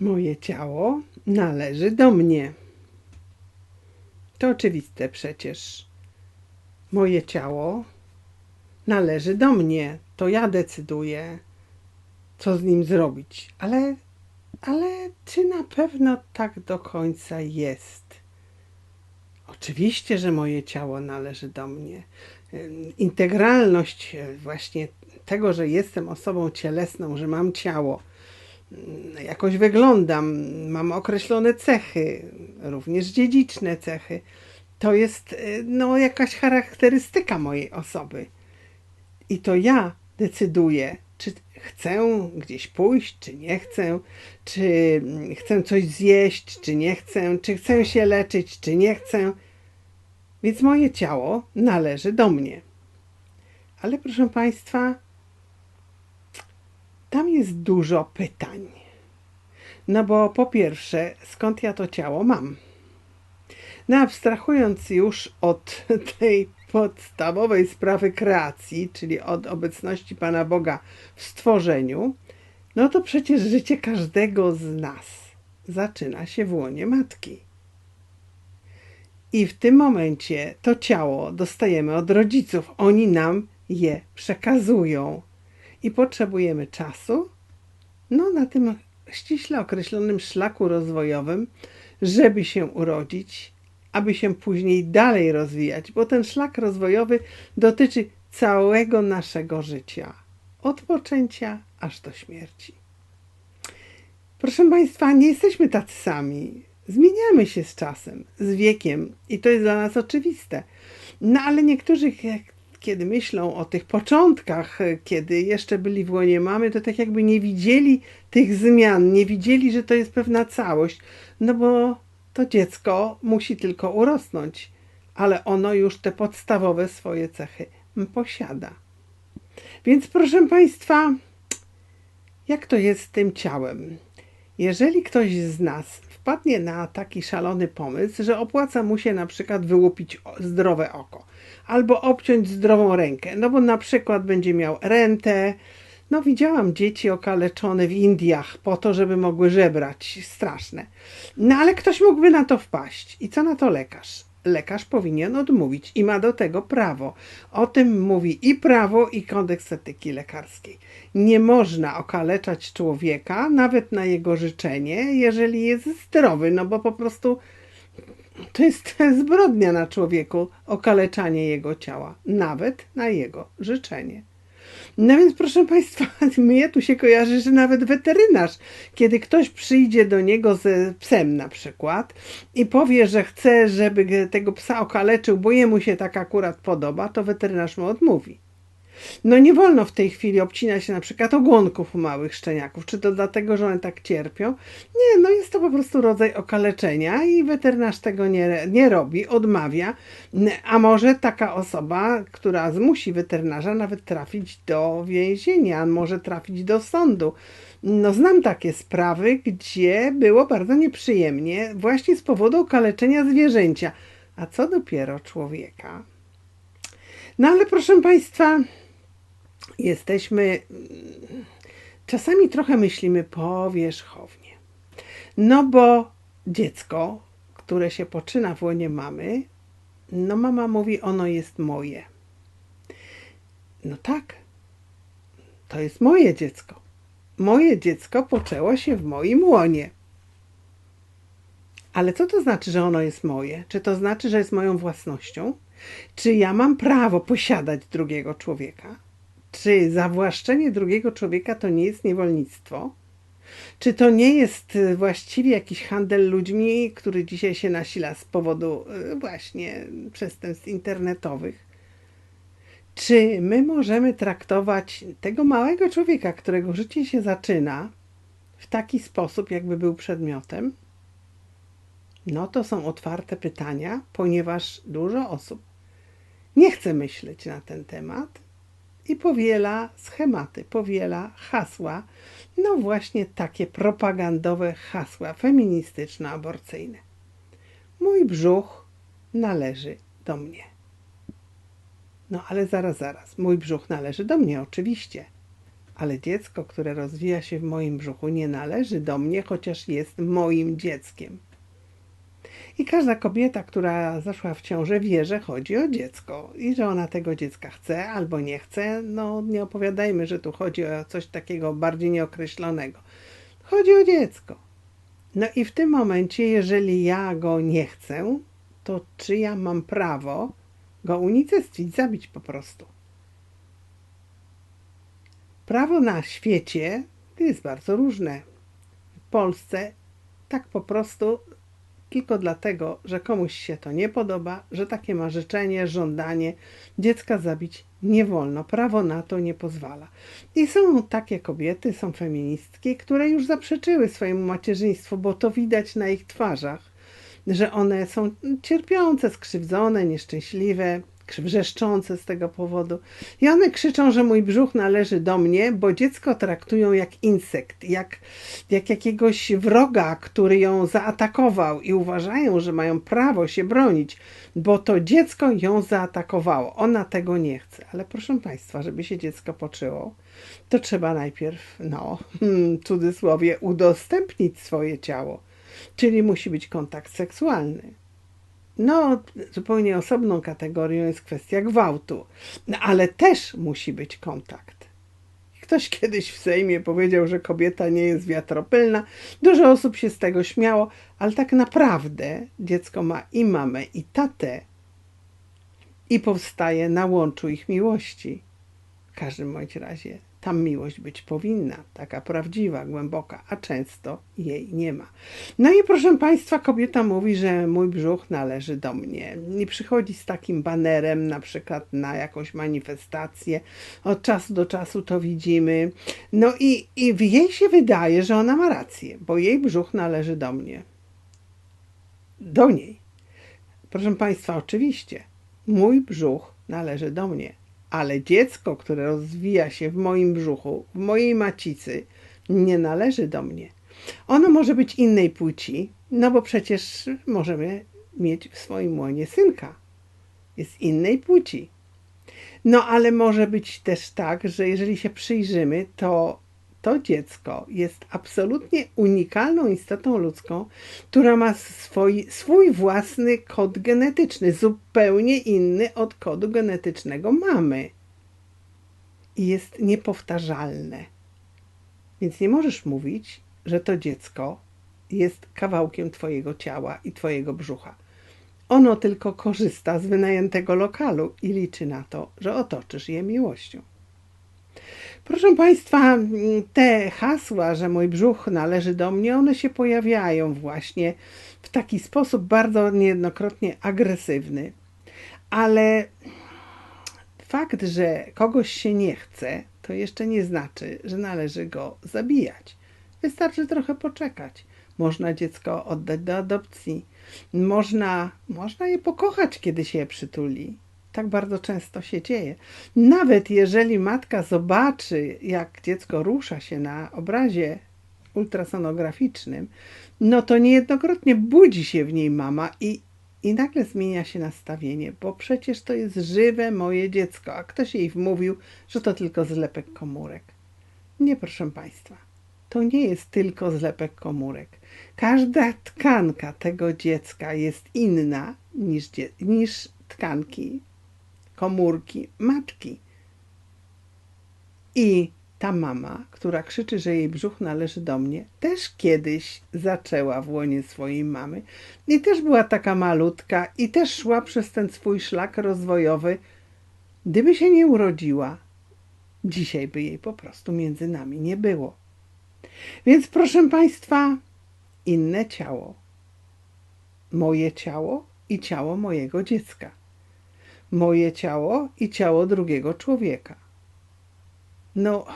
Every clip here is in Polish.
Moje ciało należy do mnie. To oczywiste przecież. Moje ciało należy do mnie. To ja decyduję, co z nim zrobić. Ale, ale czy na pewno tak do końca jest? Oczywiście, że moje ciało należy do mnie. Integralność e, właśnie tego, że jestem osobą cielesną, że mam ciało, jakoś wyglądam, mam określone cechy, również dziedziczne cechy. To jest y, no, jakaś charakterystyka mojej osoby. I to ja decyduję, czy chcę gdzieś pójść, czy nie chcę, czy mm, chcę coś zjeść, czy nie chcę, czy chcę się leczyć, czy nie chcę. Więc moje ciało należy do mnie. Ale proszę Państwa, tam jest dużo pytań. No bo po pierwsze, skąd ja to ciało mam? No abstrahując już od tej podstawowej sprawy kreacji, czyli od obecności Pana Boga w stworzeniu, no to przecież życie każdego z nas zaczyna się w łonie matki. I w tym momencie to ciało dostajemy od rodziców. Oni nam je przekazują. I potrzebujemy czasu, no na tym ściśle określonym szlaku rozwojowym, żeby się urodzić, aby się później dalej rozwijać, bo ten szlak rozwojowy dotyczy całego naszego życia, od poczęcia aż do śmierci. Proszę Państwa, nie jesteśmy tacy sami. Zmieniamy się z czasem, z wiekiem i to jest dla nas oczywiste. No ale niektórzy, kiedy myślą o tych początkach, kiedy jeszcze byli w łonie mamy, to tak jakby nie widzieli tych zmian, nie widzieli, że to jest pewna całość, no bo to dziecko musi tylko urosnąć, ale ono już te podstawowe swoje cechy posiada. Więc proszę Państwa, jak to jest z tym ciałem? Jeżeli ktoś z nas wpadnie na taki szalony pomysł, że opłaca mu się na przykład wyłupić zdrowe oko albo obciąć zdrową rękę, no bo na przykład będzie miał rentę. No widziałam dzieci okaleczone w Indiach po to, żeby mogły żebrać. Straszne. No ale ktoś mógłby na to wpaść. I co na to lekarz? Lekarz powinien odmówić i ma do tego prawo. O tym mówi i prawo, i kodeks etyki lekarskiej. Nie można okaleczać człowieka, nawet na jego życzenie, jeżeli jest zdrowy, no bo po prostu to jest zbrodnia na człowieku okaleczanie jego ciała, nawet na jego życzenie. No więc proszę Państwa, mnie tu się kojarzy, że nawet weterynarz, kiedy ktoś przyjdzie do niego ze psem na przykład i powie, że chce, żeby tego psa okaleczył, bo jemu się tak akurat podoba, to weterynarz mu odmówi. No nie wolno w tej chwili obcinać na przykład ogonków u małych szczeniaków. Czy to dlatego, że one tak cierpią? Nie, no jest to po prostu rodzaj okaleczenia i weterynarz tego nie, nie robi, odmawia. A może taka osoba, która zmusi weterynarza nawet trafić do więzienia, może trafić do sądu. No znam takie sprawy, gdzie było bardzo nieprzyjemnie właśnie z powodu okaleczenia zwierzęcia. A co dopiero człowieka? No ale proszę Państwa, jesteśmy. Czasami trochę myślimy powierzchownie. No bo dziecko, które się poczyna w łonie mamy, no mama mówi, ono jest moje. No tak, to jest moje dziecko. Moje dziecko poczęło się w moim łonie. Ale co to znaczy, że ono jest moje? Czy to znaczy, że jest moją własnością? Czy ja mam prawo posiadać drugiego człowieka? Czy zawłaszczenie drugiego człowieka to nie jest niewolnictwo? Czy to nie jest y, właściwie jakiś handel ludźmi, który dzisiaj się nasila z powodu y, właśnie przestępstw internetowych? Czy my możemy traktować tego małego człowieka, którego życie się zaczyna, w taki sposób, jakby był przedmiotem? No to są otwarte pytania, ponieważ dużo osób nie chce myśleć na ten temat i powiela schematy, powiela hasła, no właśnie takie propagandowe hasła feministyczno-aborcyjne. Mój brzuch należy do mnie. No ale zaraz, zaraz, mój brzuch należy do mnie, oczywiście. ale dziecko, które rozwija się w moim brzuchu, nie należy do mnie, chociaż jest moim dzieckiem. I każda kobieta, która zaszła w ciążę, wie, że chodzi o dziecko i że ona tego dziecka chce albo nie chce. No, nie opowiadajmy, że tu chodzi o coś takiego bardziej nieokreślonego. Chodzi o dziecko. No i w tym momencie, jeżeli ja go nie chcę, to czy ja mam prawo go unicestwić, zabić po prostu? Prawo na świecie jest bardzo różne. W Polsce tak po prostu tylko dlatego, że komuś się to nie podoba, że takie ma życzenie, żądanie, dziecka zabić nie wolno. Prawo na to nie pozwala. I są takie kobiety, są feministki, które już zaprzeczyły swojemu macierzyństwu, bo to widać na ich twarzach, że one są cierpiące, skrzywdzone, nieszczęśliwe, wrzeszczące z tego powodu. I one krzyczą, że mój brzuch należy do mnie, bo dziecko traktują jak insekt, jak, jak jakiegoś wroga, który ją zaatakował i uważają, że mają prawo się bronić, bo to dziecko ją zaatakowało. Ona tego nie chce. Ale proszę Państwa, żeby się dziecko poczyło, to trzeba najpierw, no, w cudzysłowie, udostępnić swoje ciało. Czyli musi być kontakt seksualny. No, zupełnie osobną kategorią jest kwestia gwałtu, no, ale też musi być kontakt. Ktoś kiedyś w Sejmie powiedział, że kobieta nie jest wiatropylna. Dużo osób się z tego śmiało, ale tak naprawdę dziecko ma i mamę, i tatę, i powstaje na łączu ich miłości. W każdym bądź razie tam miłość być powinna, taka prawdziwa, głęboka, a często jej nie ma. No i proszę Państwa, kobieta mówi, że mój brzuch należy do mnie. I przychodzi z takim banerem, na przykład na jakąś manifestację. Od czasu do czasu to widzimy. No i, i jej się wydaje, że ona ma rację, bo jej brzuch należy do mnie. Do niej. Proszę Państwa, oczywiście, mój brzuch należy do mnie ale dziecko, które rozwija się w moim brzuchu, w mojej macicy, nie należy do mnie. Ono może być innej płci, no bo przecież możemy mieć w swoim łonie synka. Jest innej płci. No ale może być też tak, że jeżeli się przyjrzymy, to to dziecko jest absolutnie unikalną istotą ludzką, która ma swój, swój własny kod genetyczny, zupełnie inny od kodu genetycznego mamy. I jest niepowtarzalne. Więc nie możesz mówić, że to dziecko jest kawałkiem Twojego ciała i Twojego brzucha. Ono tylko korzysta z wynajętego lokalu i liczy na to, że otoczysz je miłością. Proszę Państwa, te hasła, że mój brzuch należy do mnie, one się pojawiają właśnie w taki sposób bardzo niejednokrotnie agresywny. Ale fakt, że kogoś się nie chce, to jeszcze nie znaczy, że należy go zabijać. Wystarczy trochę poczekać. Można dziecko oddać do adopcji. Można, można je pokochać, kiedy się je przytuli tak bardzo często się dzieje. Nawet jeżeli matka zobaczy, jak dziecko rusza się na obrazie ultrasonograficznym, no to niejednokrotnie budzi się w niej mama i, i nagle zmienia się nastawienie, bo przecież to jest żywe moje dziecko, a ktoś jej wmówił, że to tylko zlepek komórek. Nie, proszę Państwa, to nie jest tylko zlepek komórek. Każda tkanka tego dziecka jest inna niż, niż tkanki komórki matki. I ta mama, która krzyczy, że jej brzuch należy do mnie, też kiedyś zaczęła w łonie swojej mamy i też była taka malutka i też szła przez ten swój szlak rozwojowy. Gdyby się nie urodziła, dzisiaj by jej po prostu między nami nie było. Więc proszę Państwa, inne ciało. Moje ciało i ciało mojego dziecka moje ciało i ciało drugiego człowieka. No,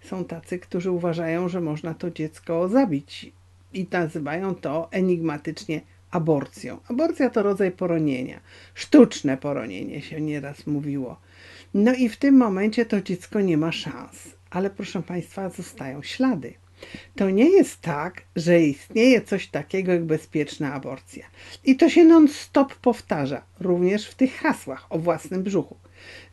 są tacy, którzy uważają, że można to dziecko zabić i nazywają to enigmatycznie aborcją. Aborcja to rodzaj poronienia. Sztuczne poronienie się nieraz mówiło. No i w tym momencie to dziecko nie ma szans. Ale proszę Państwa, zostają ślady. To nie jest tak, że istnieje coś takiego jak bezpieczna aborcja. I to się non-stop powtarza, również w tych hasłach o własnym brzuchu.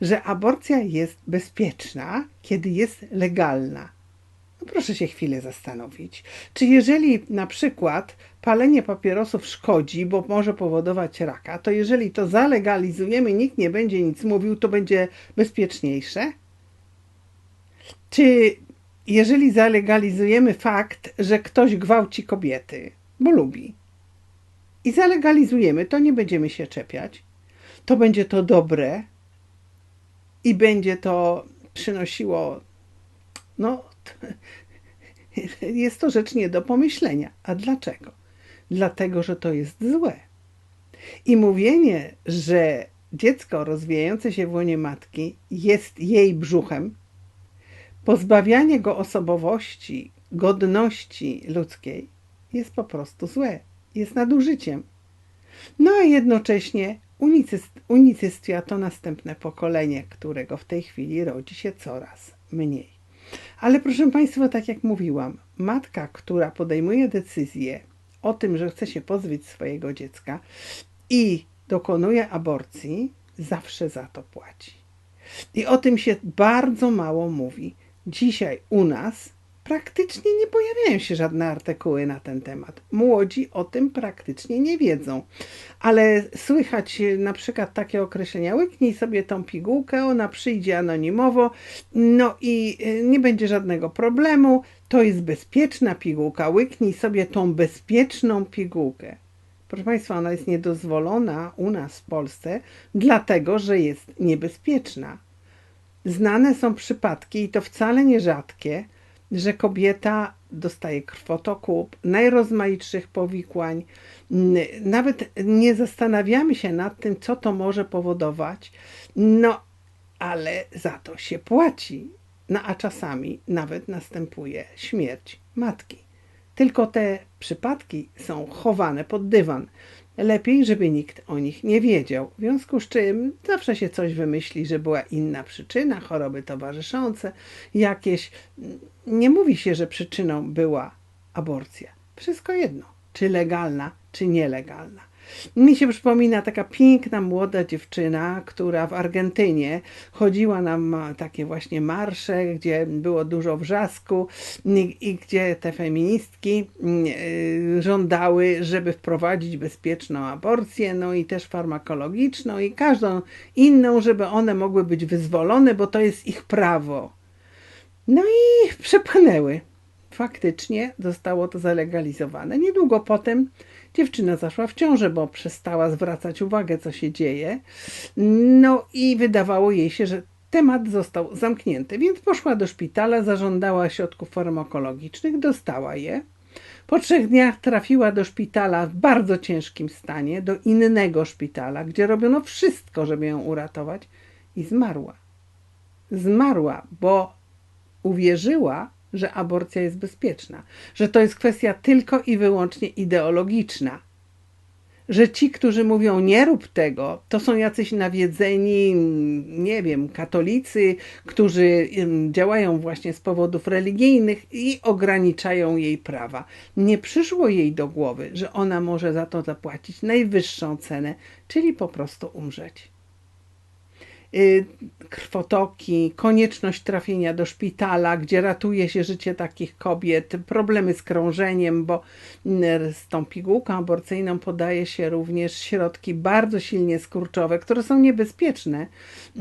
że aborcja jest bezpieczna, kiedy jest legalna. No proszę się chwilę zastanowić. Czy jeżeli na przykład palenie papierosów szkodzi, bo może powodować raka, to jeżeli to zalegalizujemy, nikt nie będzie nic mówił, to będzie bezpieczniejsze? Czy jeżeli zalegalizujemy fakt, że ktoś gwałci kobiety, bo lubi, i zalegalizujemy, to nie będziemy się czepiać, to będzie to dobre i będzie to przynosiło, no, jest to rzecz nie do pomyślenia. A dlaczego? Dlatego, że to jest złe. I mówienie, że dziecko rozwijające się w łonie matki jest jej brzuchem, pozbawianie go osobowości, godności ludzkiej jest po prostu złe, jest nadużyciem. No a jednocześnie unicystwia to następne pokolenie, którego w tej chwili rodzi się coraz mniej. Ale proszę Państwa, tak jak mówiłam, matka, która podejmuje decyzję o tym, że chce się pozbyć swojego dziecka i dokonuje aborcji, zawsze za to płaci. I o tym się bardzo mało mówi. Dzisiaj u nas praktycznie nie pojawiają się żadne artykuły na ten temat. Młodzi o tym praktycznie nie wiedzą. Ale słychać na przykład takie określenia: łyknij sobie tą pigułkę, ona przyjdzie anonimowo, no i y, nie będzie żadnego problemu. To jest bezpieczna pigułka, łyknij sobie tą bezpieczną pigułkę. Proszę Państwa, ona jest niedozwolona u nas w Polsce, dlatego że jest niebezpieczna. Znane są przypadki, i to wcale nie rzadkie, że kobieta dostaje krwotoku, najrozmaitszych powikłań. Nawet nie zastanawiamy się nad tym, co to może powodować, no ale za to się płaci. No a czasami nawet następuje śmierć matki. Tylko te przypadki są chowane pod dywan. Lepiej, żeby nikt o nich nie wiedział. W związku z czym zawsze się coś wymyśli, że była inna przyczyna, choroby towarzyszące, jakieś. Nie mówi się, że przyczyną była aborcja. Wszystko jedno, czy legalna, czy nielegalna. Mi się przypomina taka piękna młoda dziewczyna, która w Argentynie chodziła na takie właśnie marsze, gdzie było dużo wrzasku i gdzie te feministki y, żądały, żeby wprowadzić bezpieczną aborcję, no i też farmakologiczną i każdą inną, żeby one mogły być wyzwolone, bo to jest ich prawo. No i przepanęły. Faktycznie zostało to zalegalizowane. Niedługo potem Dziewczyna zaszła w ciążę, bo przestała zwracać uwagę, co się dzieje. No i wydawało jej się, że temat został zamknięty, więc poszła do szpitala, zażądała środków farmakologicznych, dostała je. Po trzech dniach trafiła do szpitala w bardzo ciężkim stanie, do innego szpitala, gdzie robiono wszystko, żeby ją uratować i zmarła. Zmarła, bo uwierzyła, że aborcja jest bezpieczna, że to jest kwestia tylko i wyłącznie ideologiczna. Że ci, którzy mówią nie rób tego, to są jacyś nawiedzeni, nie wiem, katolicy, którzy działają właśnie z powodów religijnych i ograniczają jej prawa. Nie przyszło jej do głowy, że ona może za to zapłacić najwyższą cenę, czyli po prostu umrzeć. Y, krwotoki, konieczność trafienia do szpitala, gdzie ratuje się życie takich kobiet, problemy z krążeniem, bo y, z tą pigułką aborcyjną podaje się również środki bardzo silnie skurczowe, które są niebezpieczne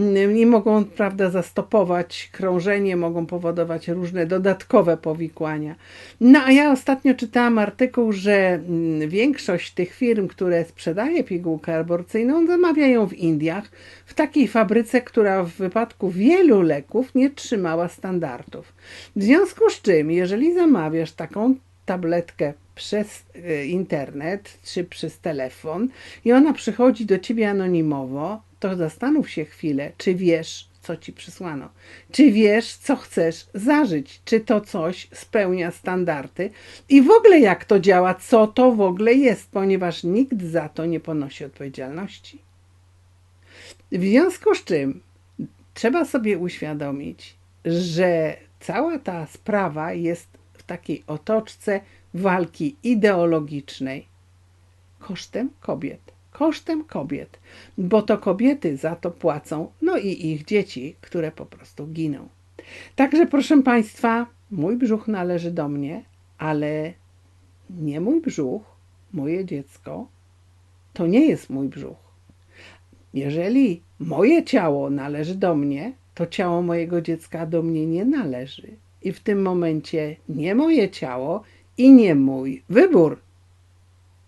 y, i mogą, prawda, zastopować krążenie, mogą powodować różne dodatkowe powikłania. No a ja ostatnio czytałam artykuł, że większość tych firm, które sprzedaje pigułkę aborcyjną, zamawiają w Indiach, w takiej fabryce, która w wypadku wielu leków nie trzymała standardów. W związku z czym, jeżeli zamawiasz taką tabletkę przez e, internet czy przez telefon i ona przychodzi do ciebie anonimowo, to zastanów się chwilę, czy wiesz, co ci przysłano. Czy wiesz, co chcesz zażyć? Czy to coś spełnia standardy? I w ogóle jak to działa, co to w ogóle jest, ponieważ nikt za to nie ponosi odpowiedzialności. W związku z czym trzeba sobie uświadomić, że cała ta sprawa jest w takiej otoczce walki ideologicznej kosztem kobiet. kosztem kobiet, bo to kobiety za to płacą, no i ich dzieci, które po prostu giną. Także proszę Państwa, mój brzuch należy do mnie, ale nie mój brzuch, moje dziecko, to nie jest mój brzuch. Jeżeli moje ciało należy do mnie, to ciało mojego dziecka do mnie nie należy. I w tym momencie nie moje ciało i nie mój wybór.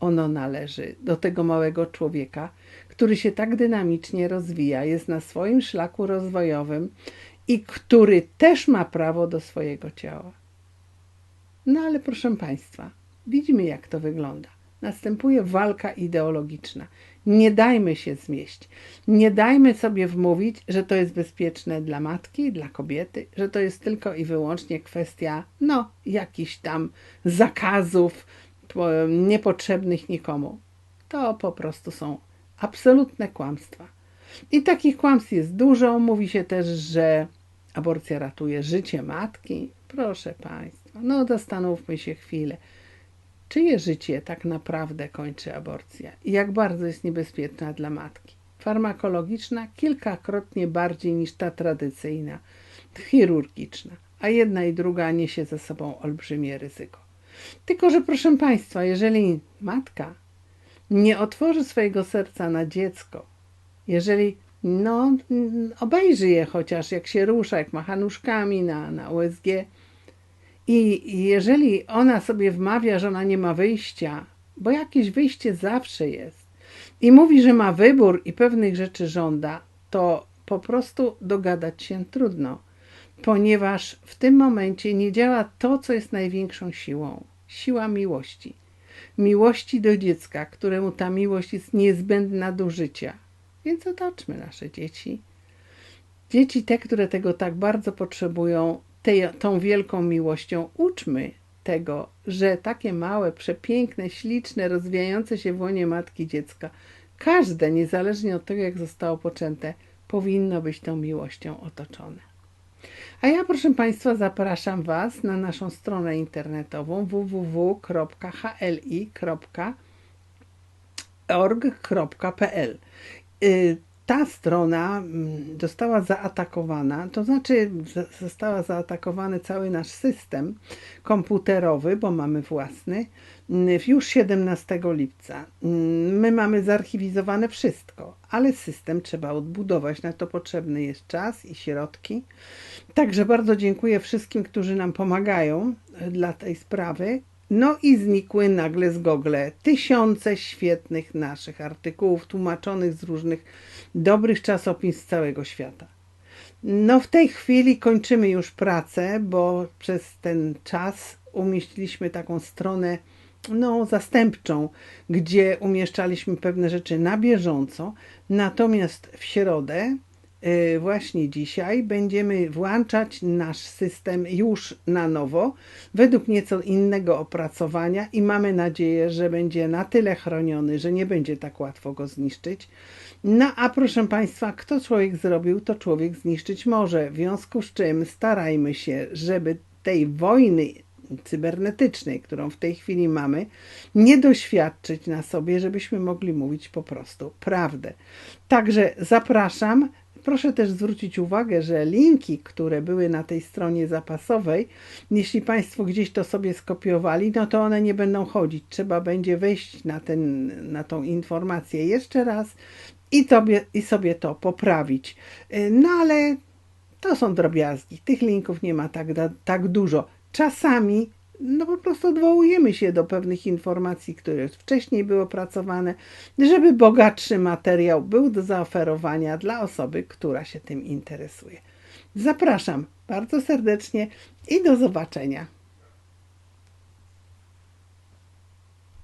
Ono należy do tego małego człowieka, który się tak dynamicznie rozwija, jest na swoim szlaku rozwojowym i który też ma prawo do swojego ciała. No ale proszę Państwa, widzimy jak to wygląda. Następuje walka ideologiczna. Nie dajmy się zmieść. Nie dajmy sobie wmówić, że to jest bezpieczne dla matki, dla kobiety, że to jest tylko i wyłącznie kwestia, no, jakichś tam zakazów niepotrzebnych nikomu. To po prostu są absolutne kłamstwa. I takich kłamstw jest dużo. Mówi się też, że aborcja ratuje życie matki. Proszę Państwa, no zastanówmy się chwilę. Czyje życie tak naprawdę kończy aborcja i jak bardzo jest niebezpieczna dla matki? Farmakologiczna kilkakrotnie bardziej niż ta tradycyjna, chirurgiczna, a jedna i druga niesie ze sobą olbrzymie ryzyko. Tylko, że proszę Państwa, jeżeli matka nie otworzy swojego serca na dziecko, jeżeli no, obejrzy je chociaż, jak się rusza, jak macha nóżkami na, na USG, i jeżeli ona sobie wmawia, że ona nie ma wyjścia, bo jakieś wyjście zawsze jest, i mówi, że ma wybór i pewnych rzeczy żąda, to po prostu dogadać się trudno, ponieważ w tym momencie nie działa to, co jest największą siłą siła miłości. Miłości do dziecka, któremu ta miłość jest niezbędna do życia. Więc otoczmy nasze dzieci. Dzieci te, które tego tak bardzo potrzebują, tej, tą wielką miłością uczmy tego, że takie małe, przepiękne, śliczne, rozwijające się w łonie matki dziecka, każde, niezależnie od tego, jak zostało poczęte, powinno być tą miłością otoczone. A ja, proszę Państwa, zapraszam Was na naszą stronę internetową www.hli.org.pl ta strona mm, została zaatakowana, to znaczy została zaatakowany cały nasz system komputerowy, bo mamy własny, mm, już 17 lipca. Mm, my mamy zarchiwizowane wszystko, ale system trzeba odbudować. Na to potrzebny jest czas i środki. Także bardzo dziękuję wszystkim, którzy nam pomagają dla tej sprawy. No i znikły nagle z Google tysiące świetnych naszych artykułów tłumaczonych z różnych dobrych czasopism z całego świata. No w tej chwili kończymy już pracę, bo przez ten czas umieściliśmy taką stronę no, zastępczą, gdzie umieszczaliśmy pewne rzeczy na bieżąco. Natomiast w środę właśnie dzisiaj będziemy włączać nasz system już na nowo, według nieco innego opracowania i mamy nadzieję, że będzie na tyle chroniony, że nie będzie tak łatwo go zniszczyć. No a proszę Państwa, kto człowiek zrobił, to człowiek zniszczyć może. W związku z czym starajmy się, żeby tej wojny cybernetycznej, którą w tej chwili mamy, nie doświadczyć na sobie, żebyśmy mogli mówić po prostu prawdę. Także zapraszam Proszę też zwrócić uwagę, że linki, które były na tej stronie zapasowej, jeśli Państwo gdzieś to sobie skopiowali, no to one nie będą chodzić. Trzeba będzie wejść na, ten, na tą informację jeszcze raz i, tobie, i sobie to poprawić. No ale to są drobiazgi. Tych linków nie ma tak, tak dużo. Czasami no po prostu odwołujemy się do pewnych informacji, które wcześniej były opracowane, żeby bogatszy materiał był do zaoferowania dla osoby, która się tym interesuje. Zapraszam bardzo serdecznie i do zobaczenia.